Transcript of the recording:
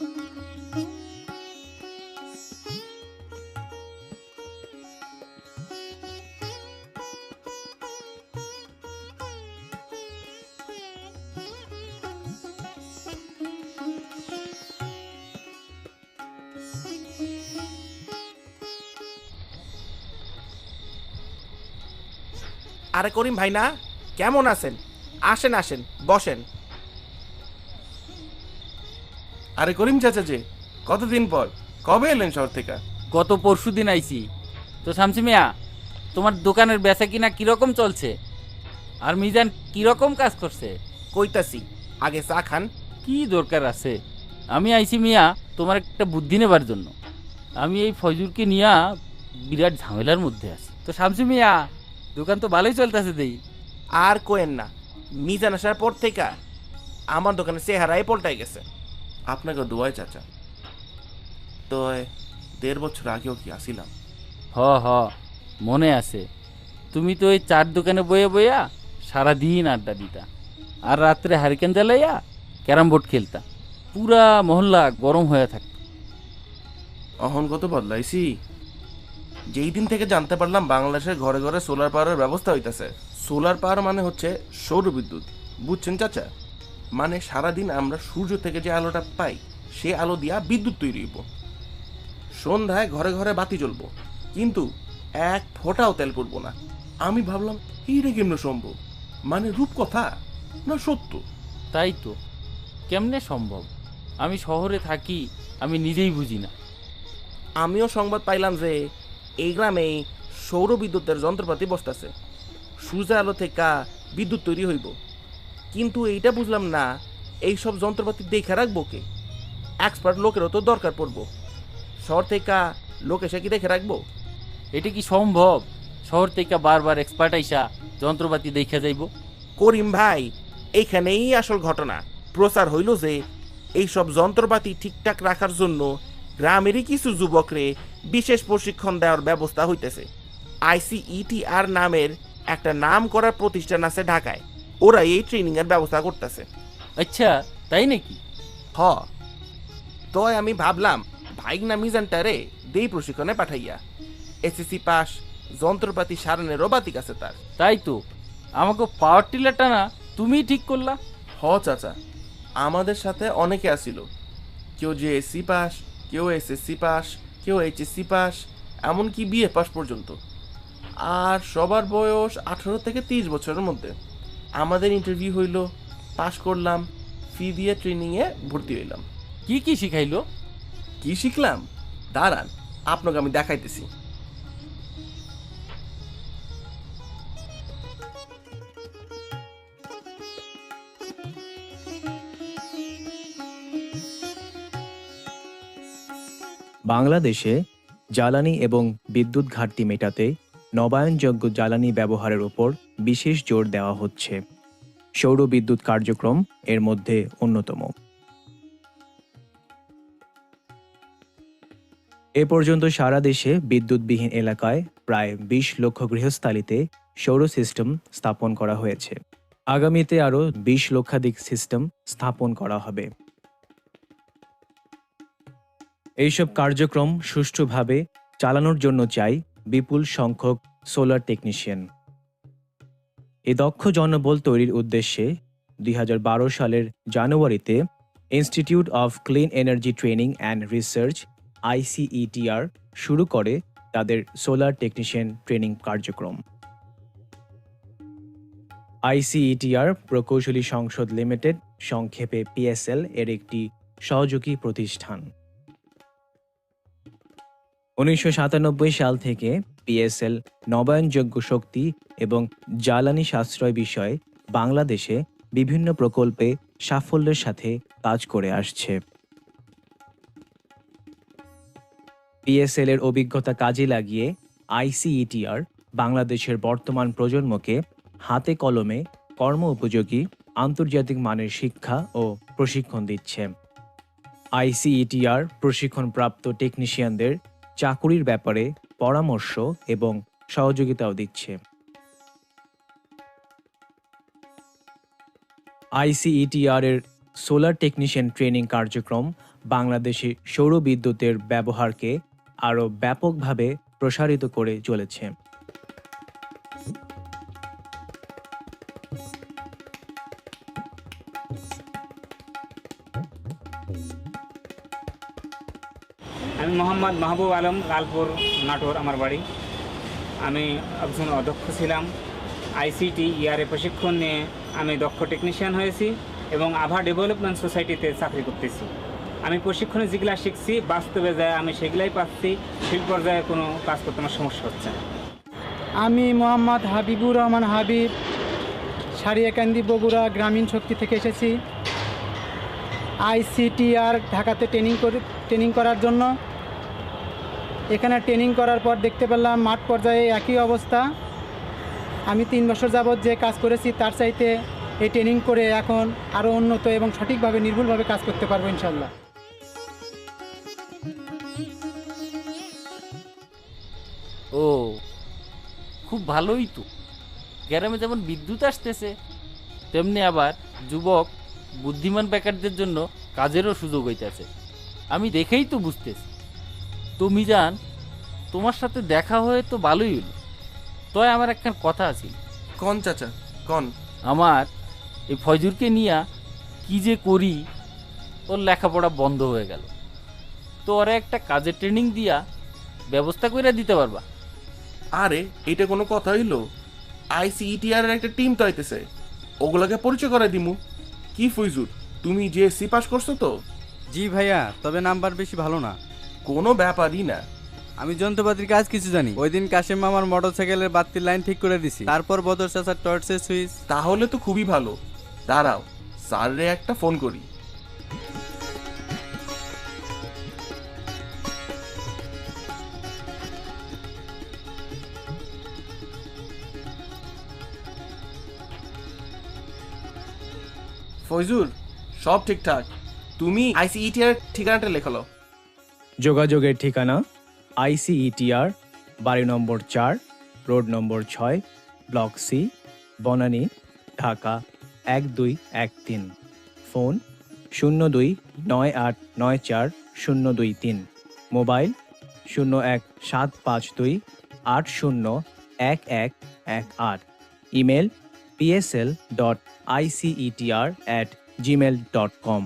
আরে করিম ভাই না কেমন আছেন? আসেন আসেন বসেন। আরে করিম চাচা যে কতদিন পর? কবে এলেন শহর থেকে? গত পরশু দিন আইছি। তো শামসি মিয়া তোমার দোকানের বেচা কিনা কীরকম চলছে? আর মিজান কীরকম কাজ করছে? কইতাছি আগে চা খান। কি দরকার আছে? আমি আইছি মিয়া তোমার একটা বুদ্ধি নেবার জন্য। আমি এই ফজুরকে নিয়া বিরাট ঝামেলার মধ্যে আছি। তো শামসি মিয়া দোকান তো ভালোই চলতেছে দেই। আর কোয়েন না মিজান আসার পর থেকে আমার দোকানে চেহারাই পল্টাই গেছে। আপনাকে দোয়াই চাচা। তো দেড় বছর আগেও কি আসিলাম? হ হ মনে আছে। তুমি তো ওই চার দোকানে বয়ে বইয়া সারাদিন আড্ডা দিতা। আর রাত্রে হারিকেন জ্বালাইয়া ক্যারাম বোর্ড খেলতা। পুরা মহল্লা গরম হয়ে থাকত। অহন কত বদলাইছি? যেই দিন থেকে জানতে পারলাম বাংলাদেশের ঘরে ঘরে সোলার পাওয়ারের ব্যবস্থা হইতাছে। সোলার পাওয়ার মানে হচ্ছে সৌর বিদ্যুৎ। বুঝছেন চাচা? মানে সারাদিন আমরা সূর্য থেকে যে আলোটা পাই সে আলো দিয়া বিদ্যুৎ তৈরি হইব। সন্ধ্যায় ঘরে ঘরে বাতি জ্বলবো কিন্তু এক ফোঁটাও তেল পড়ব না। আমি ভাবলাম এইটা কেমন সম্ভব? মানে রূপকথা না সত্য? তাই তো। কেমনে সম্ভব? আমি শহরে থাকি আমি নিজেই বুঝি না। আমিও সংবাদ পাইলাম যে এই গ্রামে সৌর বিদ্যুতের যন্ত্রপাতি বসতেছে। সূর্য আলো থেকে বিদ্যুৎ তৈরি হইব। কিন্তু এইটা বুঝলাম না এই সব যন্ত্রপাতি দেখে রাখব কে? এক্সপার্ট লোকেরও তো দরকার পড়ব। শহর থেকে লোক এসে কি দেখে রাখব? এটা কি সম্ভব? শহর থেকে বারবার এক্সপার্ট আইসা যন্ত্রপাতি দেখা যাইব? করিম ভাই এইখানেই আসল ঘটনা। প্রচার হইল যে এইসব যন্ত্রপাতি ঠিকঠাক রাখার জন্য গ্রামেরই কিছু যুবকরে বিশেষ প্রশিক্ষণ দেওয়ার ব্যবস্থা হইতেছে। আইসিইটিআর নামের একটা নাম করার প্রতিষ্ঠান আছে ঢাকায়। ওরা এই ট্রেনিং এর ব্যবস্থা করতেছে। আচ্ছা তাই নাকি? হ। তো আমি ভাবলাম ভাইক না মিজানটারে দেই প্রশিক্ষণে পাঠাইয়া। এসএসসি পাস যন্ত্রপাতি সারানেরও বাতিক আছে তার। তাই তো। আমাকে পাওয়ার টিলারটা না তুমিই ঠিক করলা? হ চাচা। আমাদের সাথে অনেকে আসিল কেউ যে এসসি পাস কেউ এসএসসি পাস কেউ এইচএসসি পাস এমনকি বিএ পাস পর্যন্ত। আর সবার বয়স আঠারো থেকে তিরিশ বছরের মধ্যে। আমাদের ইন্টারভিউ হইল পাস করলাম ফি দিয়ে ট্রেনিংয়ে ভর্তি হইলাম। কি কি শিখাইলো? কি শিখলাম? দাঁড়ান আপনাকে আমি দেখাইতেছি। বাংলাদেশে জ্বালানি এবং বিদ্যুৎ ঘাটতি মেটাতে নবায়নযোগ্য জ্বালানি ব্যবহারের উপর বিশেষ জোর দেওয়া হচ্ছে। সৌর বিদ্যুৎ কার্যক্রম এর মধ্যে অন্যতম। এ পর্যন্ত সারা দেশে বিদ্যুৎবিহীন এলাকায় প্রায় বিশ লক্ষ গৃহস্থালিতে সৌর সিস্টেম স্থাপন করা হয়েছে। আগামীতে আরও বিশ লক্ষাধিক সিস্টেম স্থাপন করা হবে। এইসব কার্যক্রম সুষ্ঠুভাবে চালানোর জন্য চাই বিপুল সংখ্যক সোলার টেকনিশিয়ান। এই দক্ষ জনবল তৈরির উদ্দেশ্যে দুই হাজার বারো সালের জানুয়ারিতে institute of clean energy training and research ICETR শুরু করে তাদের সোলার টেকনিশিয়ান ট্রেনিং কার্যক্রম। আইসিইটিআর প্রকৌশলী সংসদ লিমিটেড, সংক্ষেপে পিএসএল এর একটি সহযোগী প্রতিষ্ঠান। উনিশশো সাতানব্বই সাল থেকে পিএসএল, নবায়নযোগ্য শক্তি এবং জ্বালানি সাশ্রয় বিষয়ে বাংলাদেশে বিভিন্ন প্রকল্পে সাফল্যের সাথে কাজ করে আসছে। পিএসএল এর অভিজ্ঞতা কাজে লাগিয়ে আইসিইটিআর, বাংলাদেশের বর্তমান প্রজন্মকে হাতে কলমে কর্ম উপযোগী, আন্তর্জাতিক মানের শিক্ষা ও প্রশিক্ষণ দিচ্ছে। আইসিইটিআর প্রশিক্ষণপ্রাপ্ত টেকনিশিয়ানদের চাকুরির ব্যাপারে পরামর্শ এবং সহযোগিতাও দিচ্ছে। আইসিইটিআর এর সোলার টেকনিশিয়ান ট্রেনিং কার্যক্রম বাংলাদেশে সৌর বিদ্যুতের ব্যবহারকে আরও ব্যাপকভাবে প্রসারিত করে চলেছে। আমি মোহাম্মদ মাহবুব আলম লালপুর নাটোর, আমার বাড়ি। আমি একজন অদক্ষ ছিলাম। আইসিটি ইয়ারে প্রশিক্ষণ নিয়ে আমি দক্ষ টেকনিশিয়ান হয়েছি এবং আভা ডেভেলপমেন্ট সোসাইটিতে চাকরি করতেছি। আমি প্রশিক্ষণে যেগুলা শিখছি, বাস্তবে যায় আমি সেগুলাই পাচ্ছি ফিল্ড পর্যায়ে কোনো কাজ করতে আমার সমস্যা হচ্ছে না। আমি মোহাম্মদ হাবিবুর রহমান হাবিব, সারিয়াকান্দি বগুড়া গ্রামীণ শক্তি থেকে এসেছি। আইসিটিআর ঢাকাতে ট্রেনিং করে ট্রেনিং করার জন্য এখানে ট্রেনিং করার পর দেখতে পেলাম মাঠ পর্যায়ে একই অবস্থা। আমি তিন বছর যাবৎ যে কাজ করেছি, তার চাইতে এই ট্রেনিং করে এখন আরও উন্নত এবং সঠিকভাবে, নির্ভুলভাবে কাজ করতে পারব ইনশাল্লাহ ও, খুব ভালোই তো। গ্রামে যেমন বিদ্যুৎ আসতেছে, তেমনি আবার যুবক, বুদ্ধিমান বেকারদের জন্য কাজেরও সুযোগ হইতেছে। আমি দেখেই তো বুঝতেছি। তুমি জান তোমার সাথে দেখা হয়ে তো ভালোই হলো। তয় আমার একটা কথা আছে। কন চাচা কন? আমার এই ফয়জুরকে নিয়া কি যে করি ওর লেখাপড়া বন্ধ হয়ে গেল। তো ওরা একটা কাজের ট্রেনিং দিয়া ব্যবস্থা করে দিতে পারবা। আরে এটা কোনো কথা হইল? আইসিইটিআর এর একটা টিম তো আইতেছে। ওগুলাকে পরিচয় করে দিমু। কি ফৈজুর তুমি যে সি পাস করছ তো? জি ভাইয়া তবে নাম্বার বেশি ভালো না। কোনো ব্যাপারই না। আমি যন্ত্রপাতির কাজ কিছু জানি। ওই দিন কাশেম মামার মোটরসাইকেলের বাতির লাইন ঠিক করে দিছি। তারপর বদর চাচার টর্চের সুইচ। তাহলে তো খুবই ভালো। দাঁড়াও স্যাররে একটা ফোন করি। ফয়জুর সব ঠিকঠাক। তুমি আইসিইটিআর ঠিকানাটা লেখালো যোগাযোগের ঠিকানা আইসিইটিআর বাড়ি নম্বর চার, রোড নম্বর ছয়, ব্লক সি, বনানী, ঢাকা এক দুই এক তিন। ফোন শূন্য দুই নয় আট নয় চার শূন্য দুই তিন। মোবাইল শূন্য এক সাত পাঁচ দুই আট শূন্য এক এক এক আট। Email PSL dot ICETR at Gmail dot com